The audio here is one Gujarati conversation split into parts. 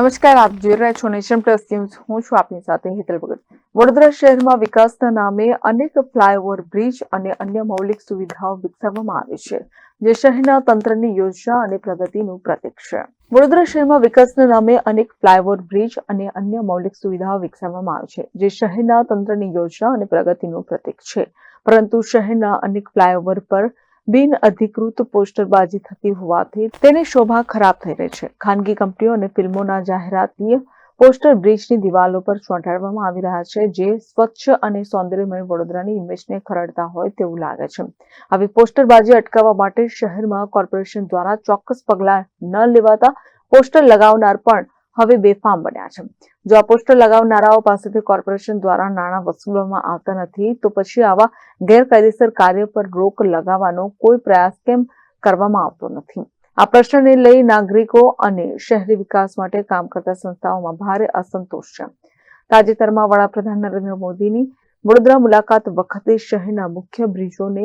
નમસ્કાર, આપ જોઈ રહ્યા છો નેશન પ્લસ ન્યૂઝ. હું છું આપની સાથે હેતલ ભગત. વડોદરા શહેરમાં વિકાસના નામે અનેક ફ્લાયઓવર બ્રિજ અને અન્ય મૌલિક સુવિધાઓ વિકસાવવામાં આવે છે, જે શહેરના તંત્રની યોજના અને પ્રગતિનું પ્રતીક છે. વડોદરા શહેરમાં વિકાસના નામે અનેક ફ્લાયઓવર બ્રિજ અને અન્ય મૌલિક સુવિધાઓ વિકસાવવામાં આવે છે, જે શહેરના તંત્રની યોજના અને પ્રગતિનું પ્રતીક છે. પરંતુ શહેરના અનેક ફ્લાયઓવર પર બિન અધિકૃત પોસ્ટરબાજી થતી હોવાથી તેની શોભા ખરાબ થઈ રહી છે. ખાનગી કંપનીઓ અને ફિલ્મોના જાહેરાતીય પોસ્ટર બ્રિજની દિવાલો પર ચોંટાડવામાં આવી રહ્યા છે, જે સ્વચ્છ અને સૌંદર્યમય વડોદરાની ઇમેજને ખરડતા હોય તેવું લાગે છે. આવી પોસ્ટરબાજી અટકાવવા માટે શહેરમાં કોર્પોરેશન દ્વારા ચોક્કસ પગલાં ન લેવાતા પોસ્ટર લગાવનાર પણ હવે બેફામ બન્યા છે. જો આ પોસ્ટર લગાવનારાઓ પાસેથી કોર્પોરેશન દ્વારા નાણાં વસૂલવામાં આવતા નથી, તો પછી આવા ગેરકાયદેસર કાર્ય પર રોક લગાવવાનો કોઈ પ્રયાસ કેમ કરવામાં આવતો નથી? આ પ્રશ્નને લઈ નાગરિકો અને શહેરી વિકાસ માટે કામ કરતા સંસ્થાઓમાં ભારે અસંતોષ છે. તાજેતરમાં વડાપ્રધાન નરેન્દ્ર મોદીની વડોદરા મુલાકાત વખતે શહેરના મુખ્ય બ્રિજોને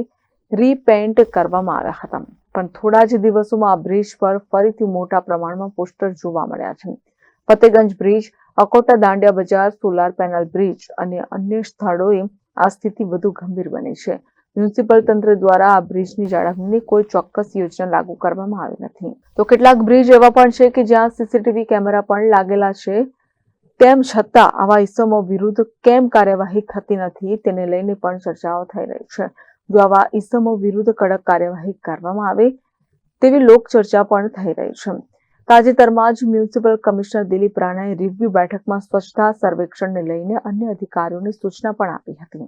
રીપેન્ટ કરવામાં આવ્યા હતા. પણ થોડા જ દિવસોમાં આ બ્રિજ પર ફરીથી મોટા પ્રમાણમાં પોસ્ટર જોવા મળ્યા છે. ફતેગંજ બ્રિજ, અકોટા દાંડિયા બજાર, સોલાર પેનલ બ્રિજ અને અન્ય સ્થળોએ આ સ્થિતિ વધુ ગંભીર બની છે. મ્યુનિસિપલ તંત્ર દ્વારા આ બ્રિજની જાળવણીની કોઈ ચોક્કસ યોજના લાગુ કરવામાં આવી નથી. તો કેટલાક બ્રિજ એવા પણ છે કે જ્યાં સીસીટીવી કેમેરા પણ લાગેલા છે. તેમ છતાં આવા ઇસમો વિરુદ્ધ કેમ કાર્યવાહી થતી નથી તેને લઈને પણ ચર્ચાઓ થઈ રહી છે. જો આવા ઇસમો વિરુદ્ધ કડક કાર્યવાહી કરવામાં આવે તેવી લોકચર્ચા પણ થઈ રહી છે. તાજેતરમાં જ મ્યુનિસિપલ કમિશનર દિલીપ રાણાએ રિવ્યુ બેઠકમાં સ્વચ્છતા સર્વેક્ષણને લઈને અન્ય અધિકારીઓને સૂચના પણ આપી હતી.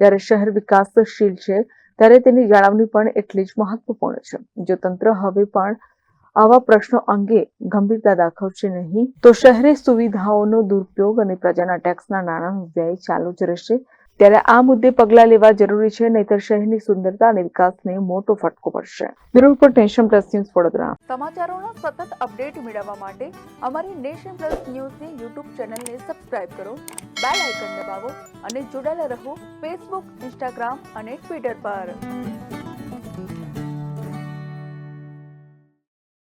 જ્યારે શહેર વિકાસશીલ છે, ત્યારે તેની જાળવણી પણ એટલી જ મહત્વપૂર્ણ છે. જો તંત્ર હવે પણ આવા પ્રશ્નો અંગે ગંભીરતા દાખવશે નહીં, તો શહેરી સુવિધાઓનો દુરુપયોગ અને પ્રજાના ટેક્સના નાણાંનો વ્યય ચાલુ જ રહેશે. ત્યારે આ મુદ્દે પગલાં લેવા જરૂરી છે, નહીતર શહેરની સુંદરતા અને વિકાસને મોટો ફટકો પડશે. Bureau report nation plus news Vadodara. સમાચારોનો સતત અપડેટ મેળવવા માટે અમારી નેશન પ્લસ ન્યૂઝની યુટ્યુબ ચેનલને સબસ્ક્રાઇબ કરો, બેલ આઇકન દબાવો અને જોડાયેલા રહો ફેસબુક, ઇન્સ્ટાગ્રામ અને ટ્વિટર પર.